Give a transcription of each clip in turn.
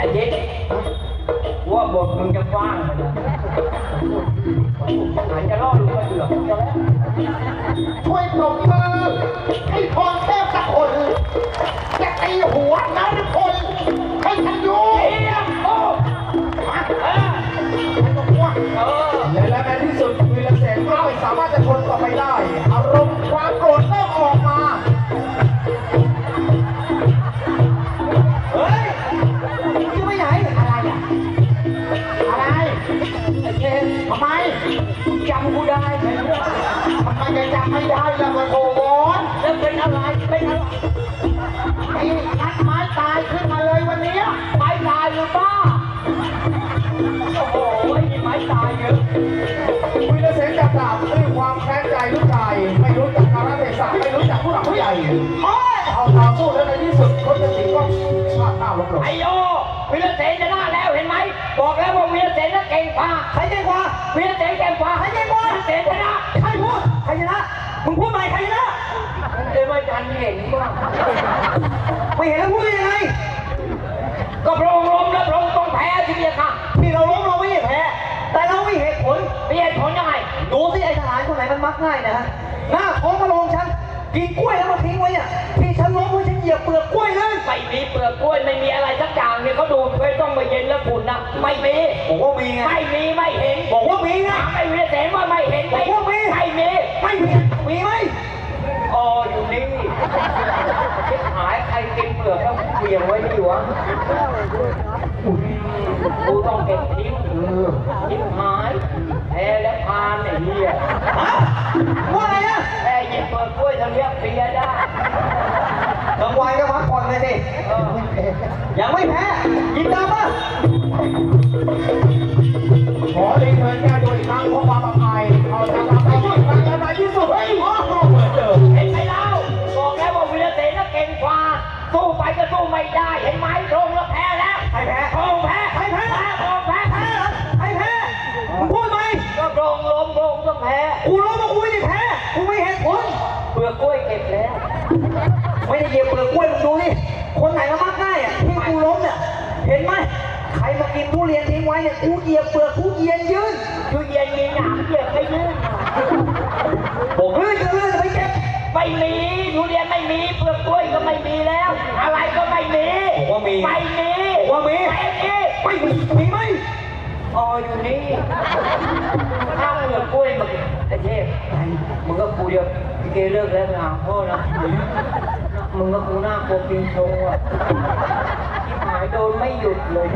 ไอ้เจ๊ว่าบทมึงจะกว้างมันนะอาจจะล่อลูกกระเดือกก็แล้ว ช่วยปรบมือ สุดคนจะสิงก็พลาดท่าลงหลงไอ้โยวิรเสนชนะแล้วเห็นไหมบอกแล้วว่าวิรเสนน่ะเก่งกว่าใครเก่งกว่าวิรเสนเก่งกว่าใครเก่งกว่าวิรเสนชนะใครพูดใครชนะมึงพูดใหม่ใครชนะเดี๋ยวไม่ทันเห็นว่าไม่เห็นแล้วพูดได้ยังไงก็พระองค์ล้มแล้วพระองค์ต้องแพ้ทีเดียวค่ะที่เราล้มเราไม่ได้แพ้แต่เราไม่เหตุผลมีเหตุผลยังไงดูสิไอ้ทหารคนไหนมันมักง่ายนะฮะหน้าท้องมาลงฉัน กินกล้วยแล้วมาทิ้งไว้อะที่ฉันล้มเพราะฉันเหยียบเปลือกกล้วยเลยไม่มีเปลือกกล้วยไม่มีอะไรสักอย่างเนี่ยเขาดูไม่ต้องมาเย็นแล้วฝุ่นนะไม่มีบอกว่ามีไงไม่มีไม่เห็นบอกว่ามีไงถามไอ้วิรเสนว่าไม่เห็นไหมบอกว่ามีไม่มีไม่มีมีไหมอ๋ออยู่นี่คิดหายใครกินเปลือกแล้วเบี่ยงไว้ที่หัวกูต้องเก็บทิ้งคิดหายแพ้แล้วพานไอ้เหี้ยฮะว่าไงนะแพ้หยิบเปลื อกกล้วยทางเนี้ยเปียได้กลางวันก็พักผ่อนเลยสิเออยังไม่แพ้ยิงตามมาขอเรียนเชิญแก้ตัวอีกครั้งเพราะความอับอายเอาจากลำไปด้วยครั้งและในที่สุดเฮ้ยโอ้โหเหมือนเดิมเห็นไหมเล่าบอกแล้วว่าวิรเสนน่ะเก่งกว่าสู้ไปก็สู้ไม่ได้ รงล้มโรงต้องแพ้กูล้มมากูไม่ได้แพ้กูไม่เหตุผลเปลือกกล้วยเก็บแล้ว ไม่ได้เหยียบเปลือกกล้วยมึงดูนี่คนไหนมามักง่ายอะที่กูล้มเนี่ยเห็นไหมใครมากินทุเรียนทิ้งไว้เนี่ยกูเหยียบเปลือกกูเยียนยืนอยู่เย็นมีหนามเหยียบไม่ลื่นบอกลื่นจะลื่นจะไปเก็บไม่มีทุเรียนไม่มีเปลือกกล้วยก็ไม่มีแล้ว อะไรก็ไม่มีบอกว่ามีไม่มีบอกว่ามีไม่มีไม่มีมีไหม อ๋ออยู่นี่ถ้าเปลือกกล้วยมึงไอ้เทพมึงก็กูเดียวพี่เกเลิกแล้วไปหาพ่อนะมึงก็กูหน้าโกปิงโชว์อะที่หายโดนไม่หยุดเลย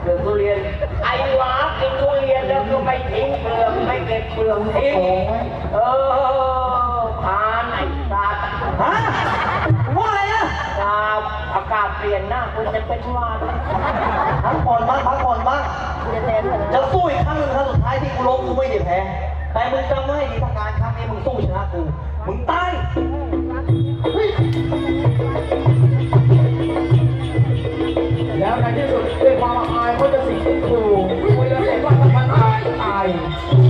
เปลือกทุเรียน ไอ้หวากินทุเรียนแล้วก็ไม่ทิ้งเปลือกไม่เก็บเปลือกทิ้งเออ หน้าคุณจะเป็นหวานพักผ่อนบ้างพักผ่อนบ้างจะสู้อีกครั้งหนึ่งครั้งสุดท้ายที่กูล้มกูไม่ได้แพ้ แต่มึงจำไว้ให้ดีถ้าการครั้งนี้มึงสู้ชนะกู มึงตายแล้วในที่สุดด้วยความอับอายเขาจะสิงครูวีรเสนว่าทำไมตายแพ้เ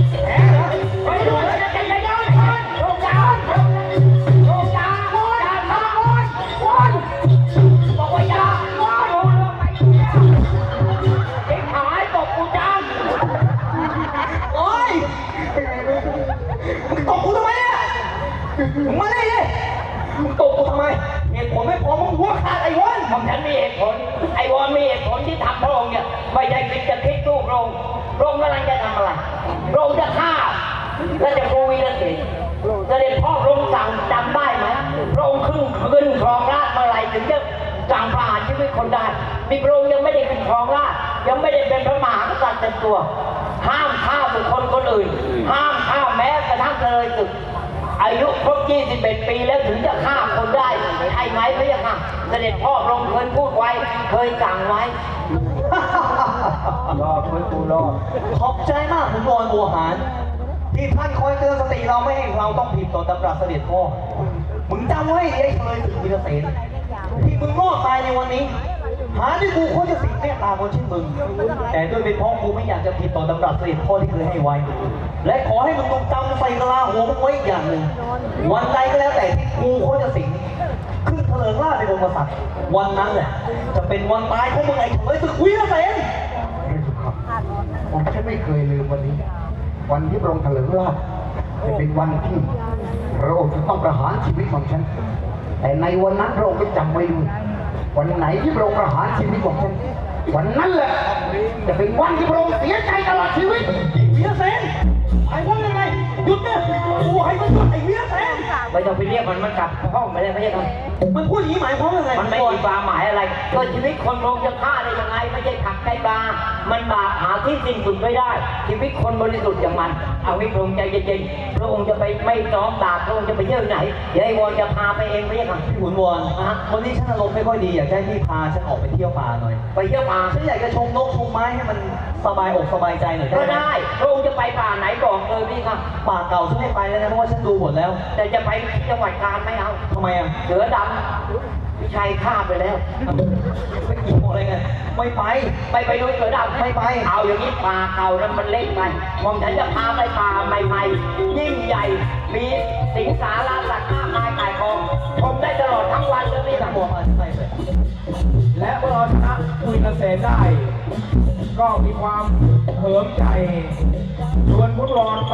พระองค์จะฆ่าและจะโกวีรเสนเสด็จพ่อพระองค์สั่งจำได้ไหมพระองค์ขึ้นขึ้นครองราชเมื่อไหร่ถึงจะสั่งประหารชีวิตคนได้มีพระองค์ยังไม่ได้ขึ้นครองราชยังไม่ได้เป็นพระมหากษัตริย์เต็มตัว ห้ามฆ่าบุคคลคนอื่น ห้ามฆ่าแม้กระทั่งเลยศึกอายุครบ21 ปีแล้วถึงจะฆ่าคนได้ใช่ไหมพระยะค่ะเสด็จพ่อพระองค์เคยพูดไว้เคยสั่งไว้ รอดไว้กูรอดขอบใจมากคุณบอยบัวหารที่ท่านคอยเตือนสติเราไม่ให้เราต้องผิดต่อตำราเสด็จพ่อมึงจำไว้ไอ้เคยถึงวิรเสนที่มึงรอดตายในวันนี้ หาที่กูควรจะสิ่งเมตตาคนเช่นมึง แต่ด้วยเป็นพราะกูไม่อยากจะผิดต่อตำราเสด็จพ่อที่เคยให้ไว้ และขอให้มึงจงจำใส่กะลาหัวมึงไว้อีกอย่างหนึ่งวันใดก็แล้วแต่ที่กูควรจะสิ่งขึ้นเถลิงล่าในบนกษัตริย์วันนั้นแหละจะเป็นวันตายของมึงไอ้เฉลยศึกวีรเสน พระเจ้าค่ะผมฉันไม่เคยลืมวันนี้ วันที่พระองค์เถลิงราชจะเป็นวันที่พระองค์จะต้องประหารชีวิตของฉัน แต่ในวันนั้นพระองค์ก็จำไว้ด้วยวันไหนที่พระองค์ประหารชีวิตของฉันวันนั้นแหละจะเป็นวันที่พระองค์เสียใจตลอดชีวิตเวีรเสนไอ้ว่ายังไงหยุดเนี่ยกูให้มันหยุดไอ้เวีรเสน ไม่ต้องไปเรียกมันมันกลับห้องไม่ได้ไม่ใช่ครับมันพูดอย่างนี้หมายความว่าไงมันไม่มีความหมายอะไรก็ชีวิตคนเราจะฆ่าได้ยังไง ไม่ใช่ผักไก่ปลามันบาปหาที่สิ้นสุดไม่ได้ ชีวิตคนบริสุทธิ์อย่างมัน เอาวิพระองค์ใจเย็นๆพระองค์จะไปไม่ซ้อมดาบพระองค์จะไปเที่ยวไหนเดี๋ยวไอ้วอนจะพาไปเองไม่ใช่ครับพี่ขุนวอนวันนี้ฉันอารมณ์ไม่ค่อยดีอยากจะให้พี่พาฉันออกไปเที่ยวป่าหน่อย ไปเที่ยวป่าฉันอยากจะชมนกชมไม้ให้มันสบายอกสบายใจหน่อยก็ได้ไหมได้พระองค์จะไปป่าไหนบอกเลยพี่ครับป่าเก่าฉันไม่ไปแล้วนะเพราะว่าฉันดูหมดแล้ว แต่จะไปจังหวัดกาญไม่เอา ทำไมอะเสือดำพี่ชัยฆ่าไปแล้ว ไม่เกี่ยวอะไรกันไม่ไป ไปไปดูเสือดำไม่ไป เอาอย่างนี้ป่าเก่านั้นมันเล็กไปมองฉันจะพาไปป่าใหม่ๆ ยิ่งใหญ่ มีสิงสาราสัตว์มากมายไก่กองชมได้ตลอดทั้งวันเลยพี่จันะกบัวมาฉันไปเลยและเมื่อเราชนะคุยเกษตรได้ ก็มีความเหิมใจชวนพุทธรอนไป